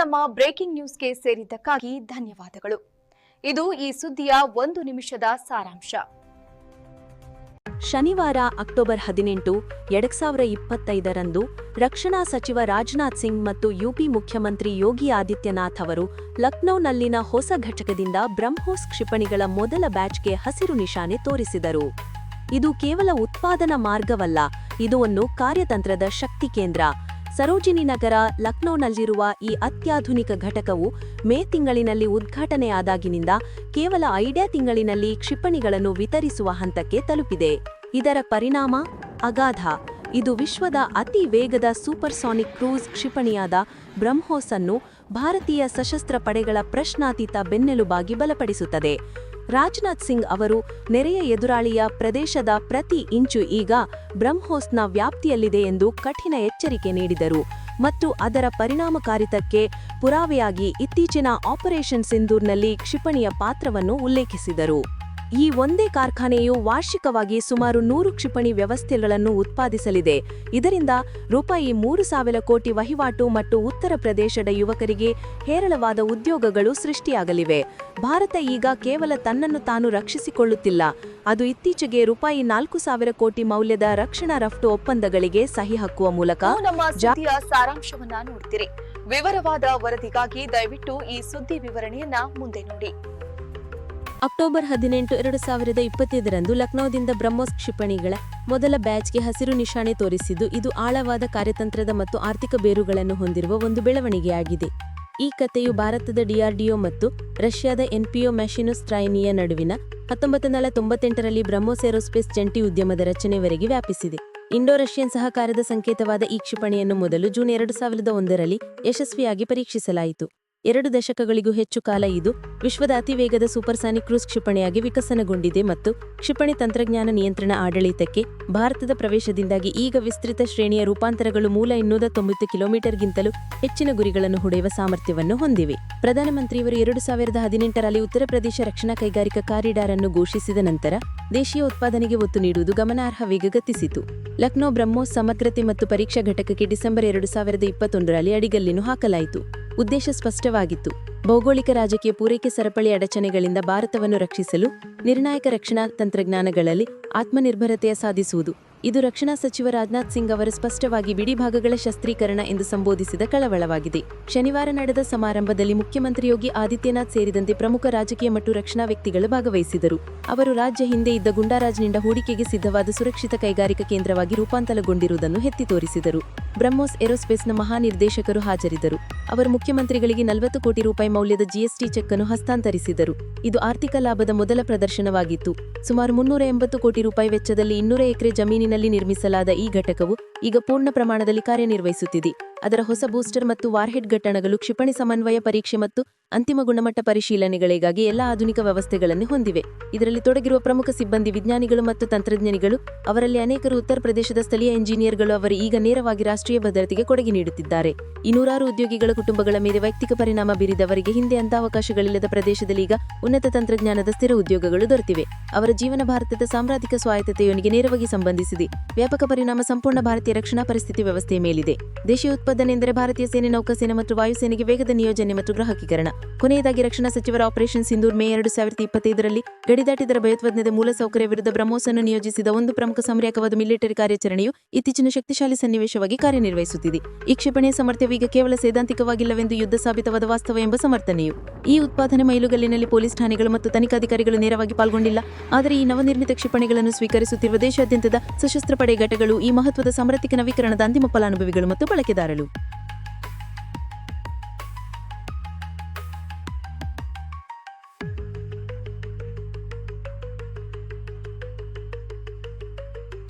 ನಮ್ಮ ಬ್ರೇಕಿಂಗ್ ನ್ಯೂಸ್ಗೆ ಸೇರಿದ್ದಕ್ಕಾಗಿ ಧನ್ಯವಾದಗಳು. ಇದು ಈ ಸುದ್ದಿಯ ಒಂದು ನಿಮಿಷದ ಸಾರಾಂಶ. ಶನಿವಾರ ಅಕ್ಟೋಬರ್ ಹದಿನೆಂಟು, ಎರಡ್ ಸಾವಿರ ಇಪ್ಪತ್ತೈದರಂದು ರಕ್ಷಣಾ ಸಚಿವ ರಾಜನಾಥ್ ಸಿಂಗ್ ಮತ್ತು ಯುಪಿ ಮುಖ್ಯಮಂತ್ರಿ ಯೋಗಿ ಆದಿತ್ಯನಾಥ್ ಅವರು ಲಕ್ನೌನಲ್ಲಿನ ಹೊಸ ಘಟಕದಿಂದ ಬ್ರಹ್ಮೋಸ್ ಕ್ಷಿಪಣಿಗಳ ಮೊದಲ ಬ್ಯಾಚ್ಗೆ ಹಸಿರು ನಿಶಾನೆ ತೋರಿಸಿದರು. ಇದು ಕೇವಲ ಉತ್ಪಾದನಾ ಮಾರ್ಗವಲ್ಲ, ಇದು ಒಂದು ಕಾರ್ಯತಂತ್ರದ ಶಕ್ತಿ ಕೇಂದ್ರ. ಸರೋಜಿನಿ ನಗರ ಲಕ್ನೋನಲ್ಲಿರುವ ಈ ಅತ್ಯಾಧುನಿಕ ಘಟಕವು ಮೇ ತಿಂಗಳಿನಲ್ಲಿ ಉದ್ಘಾಟನೆಯಾದಾಗಿನಿಂದ ಕೇವಲ ಐಡ್ಯಾ ತಿಂಗಳಿನಲ್ಲಿ ಕ್ಷಿಪಣಿಗಳನ್ನು ವಿತರಿಸುವ ಹಂತಕ್ಕೆ ತಲುಪಿದೆ. ಇದರ ಪರಿಣಾಮ ಅಗಾಧ. ಇದು ವಿಶ್ವದ ಅತಿ ವೇಗದ ಸೂಪರ್ಸಾನಿಕ್ ಕ್ರೂಸ್ ಕ್ಷಿಪಣಿಯಾದ ಬ್ರಹ್ಮೋಸ್ ಅನ್ನು ಭಾರತೀಯ ಸಶಸ್ತ್ರ ಪಡೆಗಳ ಪ್ರಶ್ನಾತೀತ ಬೆನ್ನೆಲುಬಾಗಿ ಬಲಪಡಿಸುತ್ತದೆ. ರಾಜನಾಥ್ ಸಿಂಗ್ ಅವರು ನೆರೆಯ ಎದುರಾಳಿಯ ಪ್ರದೇಶದ ಪ್ರತಿ ಇಂಚು ಈಗ ಬ್ರಹ್ಮೋಸ್ನ ವ್ಯಾಪ್ತಿಯಲ್ಲಿದೆ ಎಂದು ಕಠಿಣ ಎಚ್ಚರಿಕೆ ನೀಡಿದರು ಮತ್ತು ಅದರ ಪರಿಣಾಮಕಾರಿತಕ್ಕೆ ಪುರಾವೆಯಾಗಿ ಇತ್ತೀಚಿನ ಆಪರೇಷನ್ ಸಿಂಧೂರ್ನಲ್ಲಿ ಕ್ಷಿಪಣಿಯ ಪಾತ್ರವನ್ನು ಉಲ್ಲೇಖಿಸಿದರು. ಈ ಒಂದೇ ಕಾರ್ಖಾನೆಯು ವಾರ್ಷಿಕವಾಗಿ ಸುಮಾರು ನೂರು ಕ್ಷಿಪಣಿ ವ್ಯವಸ್ಥೆಗಳನ್ನು ಉತ್ಪಾದಿಸಲಿದೆ. ಇದರಿಂದ ರೂಪಾಯಿ ಮೂರು ಸಾವಿರ ಕೋಟಿ ವಹಿವಾಟು ಮತ್ತು ಉತ್ತರ ಪ್ರದೇಶದ ಯುವಕರಿಗೆ ಹೇರಳವಾದ ಉದ್ಯೋಗಗಳು ಸೃಷ್ಟಿಯಾಗಲಿವೆ. ಭಾರತ ಈಗ ಕೇವಲ ತನ್ನನ್ನು ತಾನು ರಕ್ಷಿಸಿಕೊಳ್ಳುತ್ತಿಲ್ಲ. ಅದು ಇತ್ತೀಚೆಗೆ ರೂಪಾಯಿ ನಾಲ್ಕು ಸಾವಿರ ಕೋಟಿ ಮೌಲ್ಯದ ರಕ್ಷಣಾ ರಫ್ತು ಒಪ್ಪಂದಗಳಿಗೆ ಸಹಿ ಹಾಕುವ ಮೂಲಕ ಸುದ್ದಿಯ ಸಾರಾಂಶವನ್ನ ನೋಡ್ತೀರಿ. ವಿವರವಾದ ವರದಿಗಾಗಿ ದಯವಿಟ್ಟು ಈ ಸುದ್ದಿ ವಿವರಣೆಯನ್ನ ಮುಂದೆ ನೋಡಿ. ಅಕ್ಟೋಬರ್ ಹದಿನೆಂಟು, ಎರಡು ಸಾವಿರದ ಇಪ್ಪತ್ತೈದರಂದು ಲಕ್ನೋದಿಂದ ಬ್ರಹ್ಮೋಸ್ ಕ್ಷಿಪಣಿಗಳ ಮೊದಲ ಬ್ಯಾಚ್ಗೆ ಹಸಿರು ನಿಶಾನೆ ತೋರಿಸಿದ್ದು, ಇದು ಆಳವಾದ ಕಾರ್ಯತಂತ್ರದ ಮತ್ತು ಆರ್ಥಿಕ ಬೇರುಗಳನ್ನು ಹೊಂದಿರುವ ಒಂದು ಬೆಳವಣಿಗೆಯಾಗಿದೆ. ಈ ಕಥೆಯು ಭಾರತದ ಡಿಆರ್ಡಿಒ ಮತ್ತು ರಷ್ಯಾದ ಎನ್ಪಿಒ ಮ್ಯಾಶಿನೋಸ್ಟ್ರೈನಿಯ ನಡುವಿನ ಹತ್ತೊಂಬತ್ತು ನೂರ ತೊಂಬತ್ತೆಂಟರಲ್ಲಿ ಬ್ರಹ್ಮೋಸ್ ಏರೋಸ್ಪೇಸ್ ಜಂಟಿ ಉದ್ಯಮದ ರಚನೆವರೆಗೆ ವ್ಯಾಪಿಸಿದೆ. ಇಂಡೋ ರಷ್ಯನ್ ಸಹಕಾರದ ಸಂಕೇತವಾದ ಈ ಕ್ಷಿಪಣಿಯನ್ನು ಮೊದಲು ಜೂನ್ ಎರಡು ಸಾವಿರದ ಒಂದರಲ್ಲಿ ಯಶಸ್ವಿಯಾಗಿ ಪರೀಕ್ಷಿಸಲಾಯಿತು. ಎರಡು ದಶಕಗಳಿಗೂ ಹೆಚ್ಚು ಕಾಲ ಇದು ವಿಶ್ವದ ಅತಿ ವೇಗದ ಸೂಪರ್ಸಾನಿಕ್ ಕ್ರೂಸ್ ಕ್ಷಿಪಣಿಯಾಗಿ ವಿಕಸನಗೊಂಡಿದೆ ಮತ್ತು ಕ್ಷಿಪಣಿ ತಂತ್ರಜ್ಞಾನ ನಿಯಂತ್ರಣ ಆಡಳಿತಕ್ಕೆ ಭಾರತದ ಪ್ರವೇಶದಿಂದಾಗಿ ಈಗ ವಿಸ್ತೃತ ಶ್ರೇಣಿಯ ರೂಪಾಂತರಗಳು ಮೂಲ ಇನ್ನೂರ ತೊಂಬತ್ತು ಕಿಲೋಮೀಟರ್ಗಿಂತಲೂ ಹೆಚ್ಚಿನ ಗುರಿಗಳನ್ನು ಹೊಡೆಯುವ ಸಾಮರ್ಥ್ಯವನ್ನು ಹೊಂದಿವೆ. ಪ್ರಧಾನಮಂತ್ರಿಯವರು ಎರಡು ಸಾವಿರದ ಹದಿನೆಂಟರಲ್ಲಿ ಉತ್ತರ ಪ್ರದೇಶ ರಕ್ಷಣಾ ಕೈಗಾರಿಕಾ ಕಾರಿಡಾರ್ ಅನ್ನು ಘೋಷಿಸಿದ ನಂತರ ದೇಶೀಯ ಉತ್ಪಾದನೆಗೆ ಒತ್ತು ನೀಡುವುದು ಗಮನಾರ್ಹ ವೇಗಗತಿಸಿತು ಲಕ್ನೋ, ಬ್ರಹ್ಮೋಸ್ ಸಮಗ್ರತೆ ಮತ್ತು ಪರೀಕ್ಷಾ ಘಟಕಕ್ಕೆ ಡಿಸೆಂಬರ್ ಎರಡು ಸಾವಿರದ ಇಪ್ಪತ್ತೊಂದರಲ್ಲಿ ಅಡಿಗಲ್ಲಿನ ಹಾಕಲಾಯಿತು. ಉದ್ದೇಶ ಸ್ಪಷ್ಟವಾಗಿತ್ತು. ಭೌಗೋಳಿಕ ರಾಜಕೀಯ ಪೂರೈಕೆ ಸರಪಳಿ ಅಡಚಣೆಗಳಿಂದ ಭಾರತವನ್ನು ರಕ್ಷಿಸಲು ನಿರ್ಣಾಯಕ ರಕ್ಷಣಾ ತಂತ್ರಜ್ಞಾನಗಳಲ್ಲಿ ಆತ್ಮನಿರ್ಭರತೆಯ ಸಾಧಿಸುವುದು. ಇದು ರಕ್ಷಣಾ ಸಚಿವ ರಾಜನಾಥ್ ಸಿಂಗ್ ಅವರು ಸ್ಪಷ್ಟವಾಗಿ ಬಿಡಿಭಾಗಗಳ ಶಸ್ತ್ರೀಕರಣ ಎಂದು ಸಂಬೋಧಿಸಿದ ಕಳವಳವಾಗಿದೆ. ಶನಿವಾರ ನಡೆದ ಸಮಾರಂಭದಲ್ಲಿ ಮುಖ್ಯಮಂತ್ರಿ ಯೋಗಿ ಆದಿತ್ಯನಾಥ್ ಸೇರಿದಂತೆ ಪ್ರಮುಖ ರಾಜಕೀಯ ಮತ್ತು ರಕ್ಷಣಾ ವ್ಯಕ್ತಿಗಳು ಭಾಗವಹಿಸಿದರು. ಅವರು ರಾಜ್ಯ ಹಿಂದೆ ಇದ್ದ ಗುಂಡಾರಾಜ್ನಿಂದ ಹೂಡಿಕೆಗೆ ಸಿದ್ಧವಾದ ಸುರಕ್ಷಿತ ಕೈಗಾರಿಕಾ ಕೇಂದ್ರವಾಗಿ ರೂಪಾಂತರಗೊಂಡಿರುವುದನ್ನು ಎತ್ತಿ ತೋರಿಸಿದರು. ಬ್ರಹ್ಮೋಸ್ ಏರೋಸ್ಪೇಸ್ನ ಮಹಾನಿರ್ದೇಶಕರು ಹಾಜರಿದ್ದರು. ಅವರು ಮುಖ್ಯಮಂತ್ರಿಗಳಿಗೆ ನಲವತ್ತು ಕೋಟಿ ರೂಪಾಯಿ ಮೌಲ್ಯದ ಜಿಎಸ್ಟಿ ಚೆಕ್ ಅನ್ನು ಹಸ್ತಾಂತರಿಸಿದರು. ಇದು ಆರ್ಥಿಕ ಲಾಭದ ಮೊದಲ ಪ್ರದರ್ಶನವಾಗಿತ್ತು. ಸುಮಾರು ಮುನ್ನೂರ ಎಂಬತ್ತು ಕೋಟಿ ರೂಪಾಯಿ ವೆಚ್ಚದಲ್ಲಿ ಇನ್ನೂರ ಎಕರೆ ಜಮೀನಿನಲ್ಲಿ ನಿರ್ಮಿಸಲಾದ ಈ ಘಟಕವು ಈಗ ಪೂರ್ಣ ಪ್ರಮಾಣದಲ್ಲಿ ಕಾರ್ಯನಿರ್ವಹಿಸುತ್ತಿದೆ. ಅದರ ಹೊಸ ಬೂಸ್ಟರ್ ಮತ್ತು ವಾರ್ಹೆಡ್ ಘಟನೆಗಳು ಕ್ಷಿಪಣಿ ಸಮನ್ವಯ ಪರೀಕ್ಷೆ ಮತ್ತು ಅಂತಿಮ ಗುಣಮಟ್ಟ ಪರಿಶೀಲನೆಗಳಿಗಾಗಿ ಎಲ್ಲಾ ಆಧುನಿಕ ವ್ಯವಸ್ಥೆಗಳನ್ನು ಹೊಂದಿವೆ. ಇದರಲ್ಲಿ ತೊಡಗಿರುವ ಪ್ರಮುಖ ಸಿಬ್ಬಂದಿ ವಿಜ್ಞಾನಿಗಳು ಮತ್ತು ತಂತ್ರಜ್ಞಾನಿಗಳು, ಅವರಲ್ಲಿ ಅನೇಕರು ಉತ್ತರ ಪ್ರದೇಶದ ಸ್ಥಳೀಯ ಇಂಜಿನಿಯರ್ಗಳು ಅವರು ಈಗ ನೇರವಾಗಿ ರಾಷ್ಟ್ರೀಯ ಭದ್ರತೆಗೆ ಕೊಡುಗೆ ನೀಡುತ್ತಿದ್ದಾರೆ. ಈ ನೂರಾರು ಉದ್ಯೋಗಿಗಳ ಕುಟುಂಬಗಳ ಮೇಲೆ ವೈಯಕ್ತಿಕ ಪರಿಣಾಮ ಬೀರಿದವರಿಗೆ ಹಿಂದೆ ಅಂತ ಅವಕಾಶಗಳಿಲ್ಲದ ಪ್ರದೇಶದಲ್ಲಿ ಈಗ ಉನ್ನತ ತಂತ್ರಜ್ಞಾನದ ಸ್ಥಿರ ಉದ್ಯೋಗಗಳು ದೊರೆತಿವೆ. ಅವರ ಜೀವನ ಭಾರತದ ಸಾಮ್ರಾಜ್ಯಿಕ ಸ್ವಾಯತ್ತತೆಯೊಂದಿಗೆ ನೇರವಾಗಿ ಸಂಬಂಧಿಸಿದೆ. ವ್ಯಾಪಕ ಪರಿಣಾಮ ಸಂಪೂರ್ಣ ಭಾರತೀಯ ರಕ್ಷಣಾ ಪರಿಸ್ಥಿತಿ ವ್ಯವಸ್ಥೆಯ ಮೇಲಿದೆ. ದೇಶೀಯ ಉತ್ಪಾದನೆ ಎಂದರೆ ಭಾರತೀಯ ಸೇನೆ, ನೌಕಾಸೇನೆ ಮತ್ತು ವಾಯುಸೇನೆಗೆ ವೇಗದ ನಿಯೋಜನೆ ಮತ್ತು ಗ್ರಾಹಕೀಕರಣ. ಕೊನೆಯದಾಗಿ ರಕ್ಷಣಾ ಸಚಿವರ ಆಪರೇಷನ್ ಸಿಂಧೂರ್ ಮೇ ಎರಡು ಸಾವಿರದ ಇಪ್ಪತ್ತೈದರಲ್ಲಿ ಗಡಿದಾಟಿದರ ಭಯೋತ್ಪಾದನೆದ ಮೂಲಸೌಕರ್ಯ ವಿರುದ್ಧ ಬ್ರಹ್ಮೋಸ್ ಅನ್ನು ನಿಯೋಜಿಸಿದ ಒಂದು ಪ್ರಮುಖ ಸಮರ್ಯಕವಾದ ಮಿಲಿಟರಿ ಕಾರ್ಯಾಚರಣೆಯು ಇತ್ತೀಚಿನ ಶಕ್ತಿಶಾಲಿ ಸನ್ನಿವೇಶವಾಗಿ ಕಾರ್ಯನಿರ್ವಹಿಸುತ್ತಿದೆ. ಈ ಕ್ಷಿಪಣಿಯ ಈಗ ಕೇವಲ ಸೈದ್ಧಾಂತಿಕವಾಗಿಲ್ಲವೆಂದು ಯುದ್ಧ ಸಾಬೀತವಾದ ವಾಸ್ತವ ಎಂಬ ಸಮರ್ಥನೆಯು. ಈ ಉತ್ಪಾದನೆ ಮೈಲುಗಲ್ಲಿನಲ್ಲಿ ಪೊಲೀಸ್ ಠಾಣೆಗಳು ಮತ್ತು ತನಿಖಾಧಿಕಾರಿಗಳು ನೇರವಾಗಿ ಪಾಲ್ಗೊಂಡಿಲ್ಲ. ಆದರೆ ಈ ನವನಿರ್ಮಿತ ಕ್ಷಿಪಣಿಗಳನ್ನು ಸ್ವೀಕರಿಸುತ್ತಿರುವ ದೇಶಾದ್ಯಂತದ ಸಶಸ್ತ್ರ ಪಡೆ ಘಟಗಳು ಈ ಮಹತ್ವದ ಸಾಮರ್ಥ್ಯಿಕ ನವೀಕರಣದ ಅಂತಿಮ ಫಲಾನುಭವಿಗಳು ಮತ್ತು ಬಳಕೆದಾರರು.